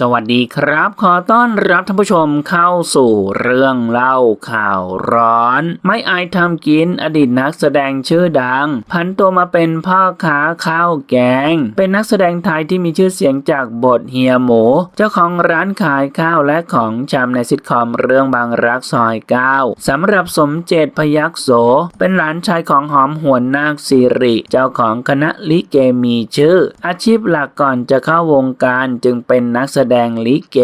สวัสดีครับ ขอต้อนรับท่านผู้ชมเข้าสู่เรื่องเล่าข่าวร้อน ไม่อายทำกินอดีตนักแสดงชื่อดัง พันตัวมาเป็นพ่อค้าข้าวแกง เป็นนักแสดงไทยที่มีชื่อเสียงจากบทเฮียหมู เจ้าของร้านขายข้าวและของชำในซิทคอมเรื่องบางรักซอยเก้าสำหรับสมเจตพยักโส เป็นหลานชายของหอมหวนนาคสิริ เจ้าของคณะลิเกมีชื่อ อาชีพหลักก่อนจะเข้าวงการจึงเป็นนักแสดงลิเก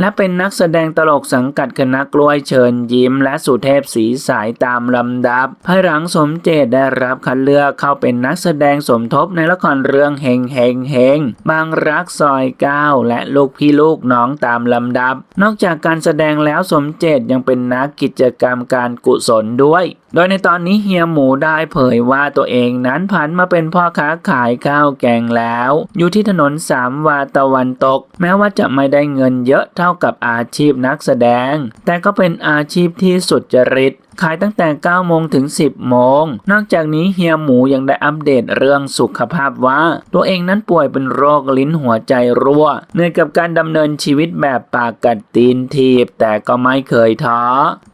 และเป็นนักแสดงตลกสังกัดคณะกล้วยเชิญยิ้ม และสุเทพสีสายตามลำดับภายหลังสมเจตได้รับคัดเลือกเข้าเป็นนักแสดงสมทบในละครเรื่องเฮงเฮงเฮงบางรักซอยเก้าและลูกพี่ลูกน้องตามลำดับ นอกจากการแสดงแล้วสมเจตยังเป็นนักกิจกรรมการกุศลด้วย โดยในตอนนี้เฮียหมูได้เผยว่าตัวเองนั้นผันมาเป็นพ่อค้าขายข้าวแกงแล้ว อยู่ที่ถนนสามวาตะวันตก แม้ว่าจะไม่ได้เงินเยอะเท่ากับอาชีพนักแสดง แต่ก็เป็นอาชีพที่สุดจริตขายตั้งแต่ 9 โมงถึง 10 โมง นอกจากนี้เฮียหมูยังได้อัปเดตเรื่องสุขภาพว่า ตัวเองนั้นป่วยเป็นโรคลิ้นหัวใจรั่วเหนื่อยกับการดำเนินชีวิตแบบปากกัดตีนทีบ แต่ก็ไม่เคยท้อ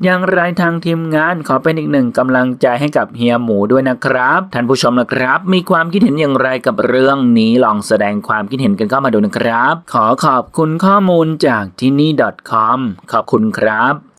อย่างไรทางทีมงานขอเป็นอีกหนึ่งกำลังใจให้กับเฮียหมูด้วยนะครับ ท่านผู้ชมนะครับ มีความคิดเห็นอย่างไรกับเรื่องนี้ลองแสดงความคิดเห็นกันเข้ามาดูนะครับ ขอขอบคุณข้อมูลจากที่นี่ .com ขอบคุณครับ